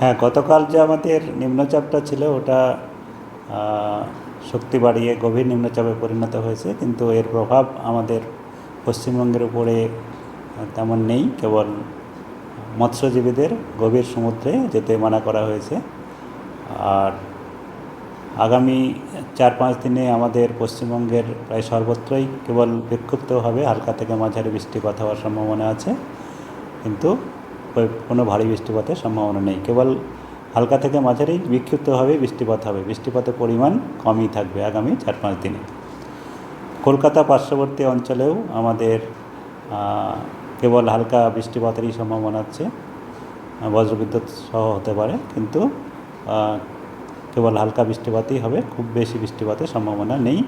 হ্যাঁ গতকাল যে আমাদের নিম্নচাপটা ছিল, ওটা শক্তি বাড়িয়ে, গভীর নিম্নচাপে পরিণত হয়েছে, কিন্তু এর প্রভাব আমাদের পশ্চিমবঙ্গের উপরে তেমন নেই, কেবল মৎস্যজীবীদের গভীর সমুদ্রে যেতে মানা করা হয়েছে। আর আগামী চার পাঁচ দিনে আমাদের পশ্চিমবঙ্গের প্রায় সর্বত্রই কেবল বিক্ষিপ্তভাবে হালকা থেকে মাঝারি বৃষ্টিপাত হওয়ার সম্ভাবনা আছে, কিন্তু কোনো ভারী বৃষ্টিপাতের সম্ভাবনা নেই। কেবল হালকা থেকে মাঝারি বিক্ষিপ্তভাবে বৃষ্টিপাত হবে। বৃষ্টিপাতের পরিমাণ কমই থাকবে আগামী চার পাঁচ দিনে। কলকাতা পার্শ্ববর্তী অঞ্চলেও আমাদের কেবল হালকা বৃষ্টিপাতেরই সম্ভাবনা আছে। বজ্রবিদ্যুৎ সহ হতে পারে, কিন্তু কেবল হালকা বৃষ্টিপাতই হবে। খুব বেশি বৃষ্টিপাতের সম্ভাবনা নেই।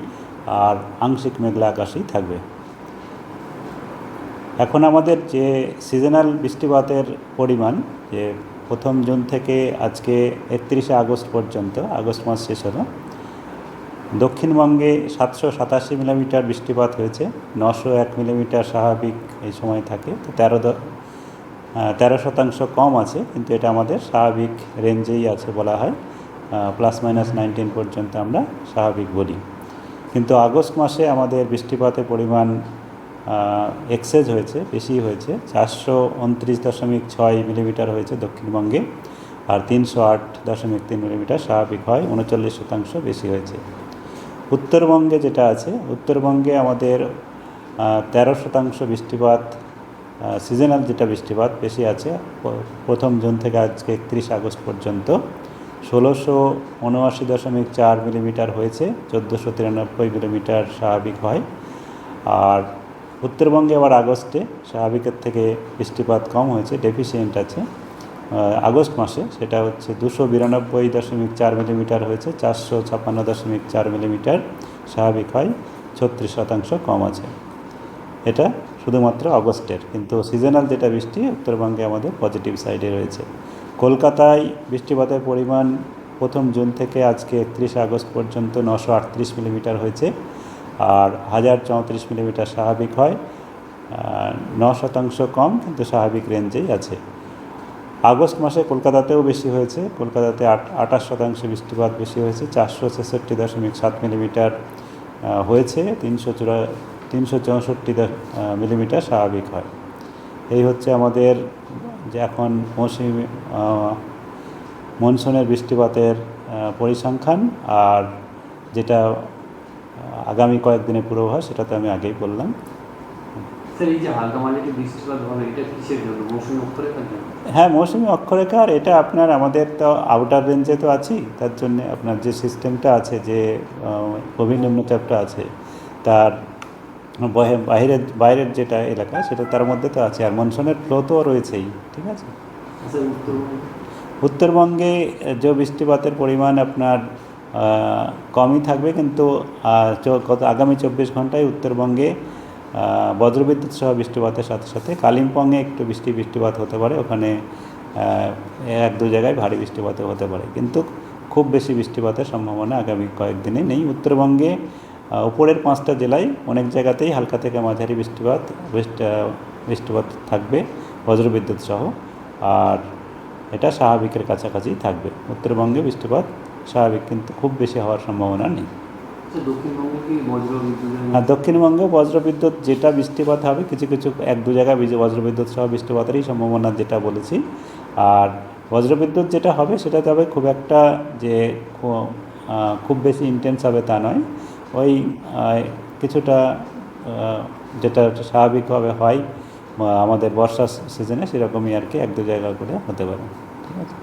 আর আংশিক মেঘলা আকাশই থাকবে। এখন আমাদের যে সিজনাল বৃষ্টিপাতের পরিমাণ, যে প্রথম জুন থেকে আজকে একত্রিশে আগস্ট পর্যন্ত, আগস্ট মাস শেষ হলো, দক্ষিণবঙ্গে সাতশো সাতাশি মিলিমিটার বৃষ্টিপাত হয়েছে, নশো এক মিলিমিটার স্বাভাবিক এই সময় থাকে, তো তেরো তেরো শতাংশ কম আছে, কিন্তু এটা আমাদের স্বাভাবিক রেঞ্জেই আছে বলা হয় প্লাস মাইনাস নাইনটিন পর্যন্ত আমরা স্বাভাবিক বলি। কিন্তু আগস্ট মাসে আমাদের বৃষ্টিপাতের পরিমাণ এক্সেজ হয়েছে, বেশি হয়েছে। চারশো উনত্রিশ দশমিক ছয় মিলিমিটার হয়েছে দক্ষিণবঙ্গে আর তিনশো আট দশমিক তিন মিলিমিটার স্বাভাবিক হয়, উনচল্লিশ শতাংশ বেশি হয়েছে। উত্তরবঙ্গে যেটা আছে, উত্তরবঙ্গে আমাদের তেরো শতাংশ বৃষ্টিপাত সিজনাল যেটা বৃষ্টিপাত বেশি আছে প্রথম জুন থেকে আজকে একত্রিশ আগস্ট পর্যন্ত ষোলোশো উনআশি দশমিক চার মিলিমিটার হয়েছে, চোদ্দোশো তিরানব্বই মিলিমিটার স্বাভাবিক হয়। আর উত্তরবঙ্গে আবার আগস্টে স্বাভাবিকের থেকে বৃষ্টিপাত কম হয়েছে ডেফিসিয়েন্ট আছে। আগস্ট মাসে সেটা হচ্ছে দুশো বিরানব্বই দশমিক চার মিলিমিটার হয়েছে, চারশো ছাপ্পান্ন দশমিক চার মিলিমিটার স্বাভাবিক হয়, ছত্রিশ শতাংশ কম আছে। এটা শুধুমাত্র অগস্টের কিন্তু সিজনাল যেটা বৃষ্টি, উত্তরবঙ্গে আমাদের পজিটিভ সাইডে রয়েছে। কলকাতায় বৃষ্টিপাতের পরিমাণ প্রথম জুন থেকে আজকে একত্রিশে আগস্ট পর্যন্ত নশো আটত্রিশ মিলিমিটার হয়েছে। আর হাজার চৌত্রিশ মিলিমিটার স্বাভাবিক হয় ন শতাংশ কম কিন্তু স্বাভাবিক রেঞ্জেই আছে। আগস্ট মাসে কলকাতাতেও বেশি হয়েছে, কলকাতাতে আট, আঠাশ শতাংশ বৃষ্টিপাত বেশি হয়েছে, চারশো ছেষট্টি দশমিক সাত মিলিমিটার হয়েছে, তিনশো চুরা, তিনশো চৌষট্টি মিলিমিটার স্বাভাবিক হয়। এই হচ্ছে আমাদের যে এখন মৌসুমি মনসুনের বৃষ্টিপাতের পরিসংখ্যান, আর যেটা আগামী কয়েকদিনের পূর্বাভাস সেটা তো আমি আগেই বললাম। মৌসুমি অক্ষরেখার হ্যাঁ মৌসুমি অক্ষরেখা আর এটা আপনার আমাদের তো আউটার রেঞ্জে তো আছি তার জন্য আপনার যে সিস্টেমটা আছে যে আহ, গভীর নিম্নচাপটা আছে তার বাইরের বাইরের যেটা এলাকা সেটা তার মধ্যে তো আছে আর মনসুনের ফ্লো তো রয়েছেই ঠিক আছে? উত্তরবঙ্গে? যে বৃষ্টিপাতের পরিমাণ আপনার কমই থাকবে কিন্তু গত আগামী চব্বিশ ঘন্টায় উত্তরবঙ্গে বজ্রবিদ্যুৎ সহ বৃষ্টিপাতের সাথে সাথে কালিম্পংয়ে একটু বৃষ্টি বৃষ্টিপাত হতে পারে, ওখানে এক দু জায়গায় ভারী বৃষ্টিপাতও হতে পারে। কিন্তু খুব বেশি বৃষ্টিপাতের সম্ভাবনা আগামী কয়েকদিনে নেই। উত্তরবঙ্গে উপরের পাঁচটা জেলায় অনেক জায়গাতেই হালকা থেকে মাঝারি বৃষ্টিপাত বৃষ্টিপাত থাকবে, বজ্রবিদ্যুৎ সহ। আর এটা স্বাভাবিকের কাছাকাছি থাকবে। উত্তরবঙ্গে বৃষ্টিপাত স্বাভাবিক কিন্তু খুব বেশি হওয়ার সম্ভাবনা নেই। বিদ্যুতের আর দক্ষিণবঙ্গে বজ্রবিদ্যুৎ যেটা বৃষ্টিপাত হবে কিছু কিছু এক দু জায়গায় বজ্রবিদ্যুৎ সহ বৃষ্টিপাতেরই সম্ভাবনা যেটা বলেছি। আর বজ্রবিদ্যুৎ যেটা হবে সেটা তবে খুব একটা যে খুব বেশি ইন্টেন্স হবে তা নয়। ওই কিছুটা যেটা স্বাভাবিকভাবে হয় আমাদের বর্ষার সিজনে সেরকমই আর কি এক দু জায়গা করে হতে পারে। ঠিক আছে?